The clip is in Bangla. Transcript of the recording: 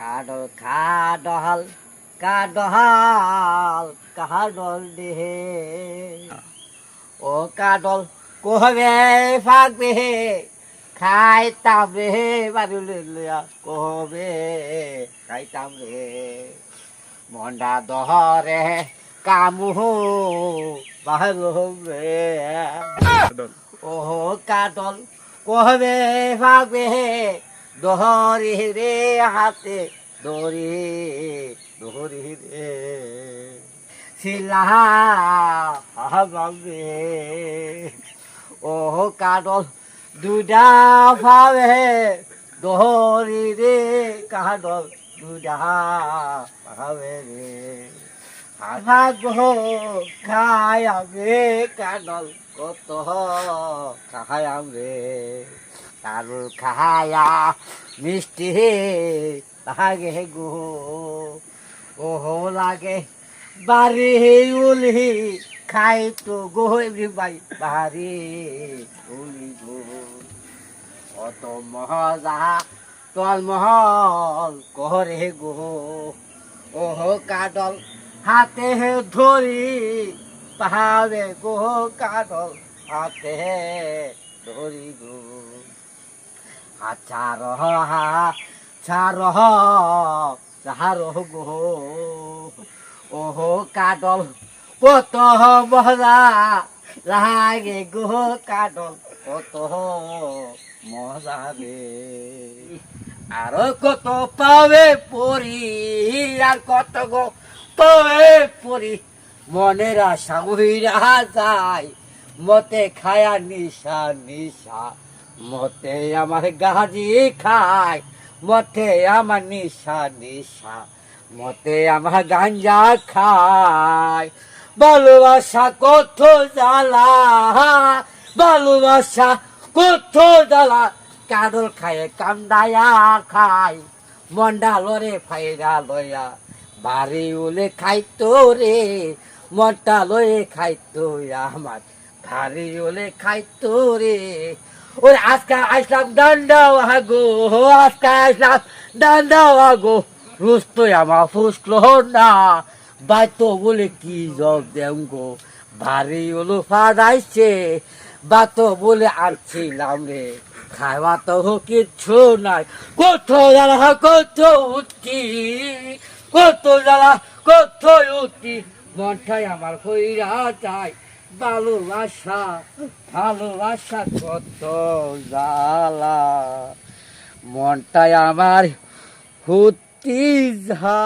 কাডল কাডহাল কাডহাল কাডল দেহে ও কাডল কহবে ফাগবে খাইতাম রে বাড়ি কহবে খাইতাম রে? মন্ডা দহরে কামুহু বাহরে ওহো কাটল কহবে ভাগবে দহরি রে হাতে দরি দহরি রে। শিলা ভাবে ওহো কাটল দুডা ভাবে। দহরি রে কাটল দুডা ভাবে রে। ভাগ্য খায়াবে কানল কত খায়াবে তারুর খায়া মিষ্টি লাগে গো। ওহো লাগে, বাড়ি উলি খাই তো গো এমনি বাই বাড়ি উলি গো। অত মজা তল মহল করে গো। ওহো কাদল, হাতে ধরি, পাহাড়ে গো কাদল, হাতে ধরি গো। আচ্ছা রহ ছারহ চারহ গো ওহো কাদল কত মজা লাগে গো কাদল কত মজা রে আর কত পাবে পরি আর কত গো পাবে পরি মনের আশা উইরা যায় মতে খায়া নিশা নিশা মতে আমার গাজি খায়, মতে আমার নিশা নিশা, মতে আমার গাঞ্জা খায়। ভালোবাসা কত জ্বালা, ভালোবাসা কত জ্বালা, কাদল খায়, কান্দায়া খায় মন্ডা লরে ফাইরা লয়া, বাড়ি উলে খাইতো রে মনটা লয়ে খাইতো আমার, বাড়ি উলে খাইতো রে। ওর আজকে আসলাম ডান্ডাও আগো আজকে আসলাম ডান্ডাও আগো। রুস তো আমার ফুসলো না, বাইতো বলে কি জব দেম গো। ভারী হলো ফাদাইছে বাতো বলে আনছিলাম রে। খাওয়া তো কিচ্ছু নাই। কত জ্বালা, কত উঠি, কত জ্বালা, কত উঠি। মনটাই আমার হইরা যায়। ভালোবাসা ভালোবাসা কত জ্বালা। মনটাই আমার হুতি ঝা